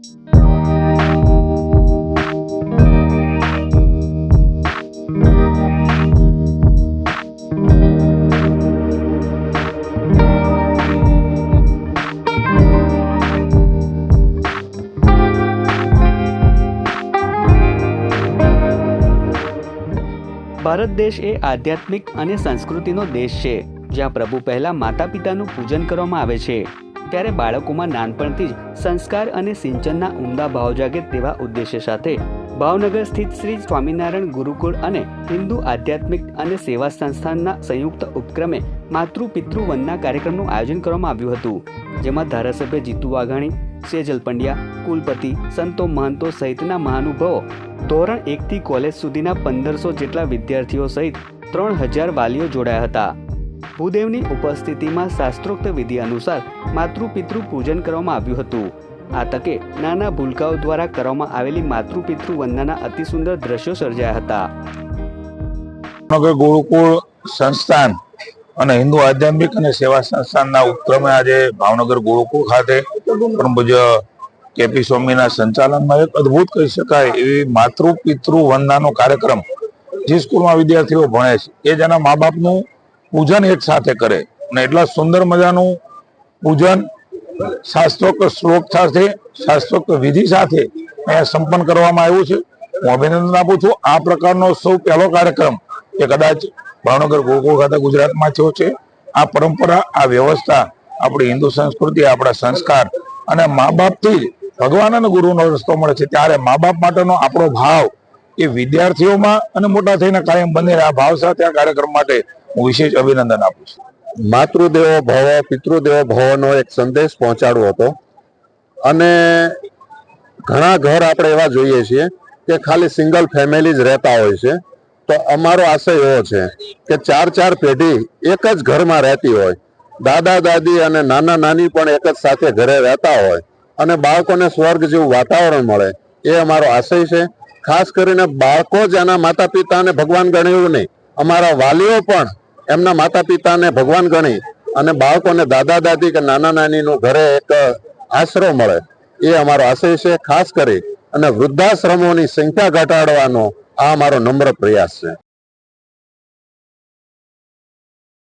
ભારત દેશ એ આધ્યાત્મિક અને સંસ્કૃતિનો દેશ છે, જ્યાં પ્રભુ પહેલા માતા પિતાનું પૂજન કરવામાં આવે છે. ત્યારે બાળકોમાં નાનપણથી જ સંસ્કાર અને સિંચનના ઉમદા ભાવ જાગે તેવા ઉદ્દેશ્ય સાથે ભાવનગર સ્થિત શ્રી સ્વામિનારાયણ ગુરુકુળ અને હિન્દુ આધ્યાત્મિક અને સેવા સંસ્થાનના સંયુક્ત ઉપક્રમે માતૃ પિતૃ વનના કાર્યક્રમનું આયોજન કરવામાં આવ્યું હતું. જેમાં ધારાસભ્ય જીતુ વાઘાણી, સેજલ પંડ્યા, કુલપતિ સંતો મહંતો સહિતના મહાનુભાવો ધોરણ એકથી કોલેજ સુધીના પંદરસો જેટલા વિદ્યાર્થીઓ સહિત ત્રણ હજાર વાલીઓ જોડાયા હતા. ભૂદેવની ઉપસ્થિતિમાં શાસ્ત્રોક્ત વિધિ અનુસાર માતૃ પિતૃ પૂજન કરવામાં આવ્યું હતું. આ તકે નાના ભૂલકાઓ દ્વારા કરવામાં આવેલી માતૃ પિતૃ અતિ સુંદર દ્રશ્યો સર્જાયા હતા. ગુરુકુળ સંસ્થાન અને હિન્દુ આધ્યાત્મિક અને સેવા સંસ્થાનના ઉપક્રમે આજે ભાવનગર ગુરુકુળ ખાતે પરમ કેપી સ્વામીના સંચાલનમાં એક અદ્ભુત કહી શકાય એવી માતૃ પિતૃ વંદનાનો કાર્યક્રમ જે સ્કૂલમાં વિદ્યાર્થીઓ ભણે છે. એ જેના મા બાપનું પૂજન એક સાથે કરે. અને એટલા સુંદર મજાનું પૂજન શાસ્ત્રોક્ત શ્લોક સાથે, શાસ્ત્રોક્ત વિધિ સાથે અહીંયા સંપન્ન કરવામાં આવ્યું છે. હું અભિનંદન આપું છું. આ પ્રકારનો સૌ પહેલો કાર્યક્રમ એ કદાચ ભાવનગર ગોકુળ ખાતે ગુજરાતમાં થયો છે. આ પરંપરા, આ વ્યવસ્થા, આપણી હિન્દુ સંસ્કૃતિ, આપણા સંસ્કાર અને મા બાપથી જ ભગવાન અને ગુરુનો રસ્તો મળે છે. ત્યારે મા બાપ માટેનો આપણો ભાવ એ વિદ્યાર્થીઓમાં અને મોટા થઈને કાયમ બને આ ભાવ સાથે આ કાર્યક્રમ માટે હું વિશેષ અભિનંદન આપું છું. માતૃદેવો ભવ, પિતૃદેવો ભવનો એક સંદેશ પહોંચાડવો હતો. અને ઘણા ઘર આપણે એવા જોઈએ છીએ કે ખાલી સિંગલ ફેમિલી જ રહેતા હોય છે. તો અમારો આશય એવો છે કે ચાર ચાર પેઢી એક જ ઘરમાં રહેતી હોય. દાદા, દાદી અને નાના, નાની પણ એક જ સાથે ઘરે રહેતા હોય. અને બાળકોને સ્વર્ગ જેવું વાતાવરણ મળે એ અમારો આશય છે. ખાસ કરીને બાળકો જ એના માતા પિતાને ભગવાન ગણ્યું નહીં. અમારા વાલીઓ પણ એમના માતા પિતાને ભગવાન ગણી અને બાળકોને દાદા દાદી કે નાના નાનીનું ઘરે એક આશરો મળે. એ અમારો આશય છે, ખાસ કરી અને વૃદ્ધાશ્રમોની સંખ્યા ઘટાડવાનો આ અમારો નમ્ર પ્રયાસ છે.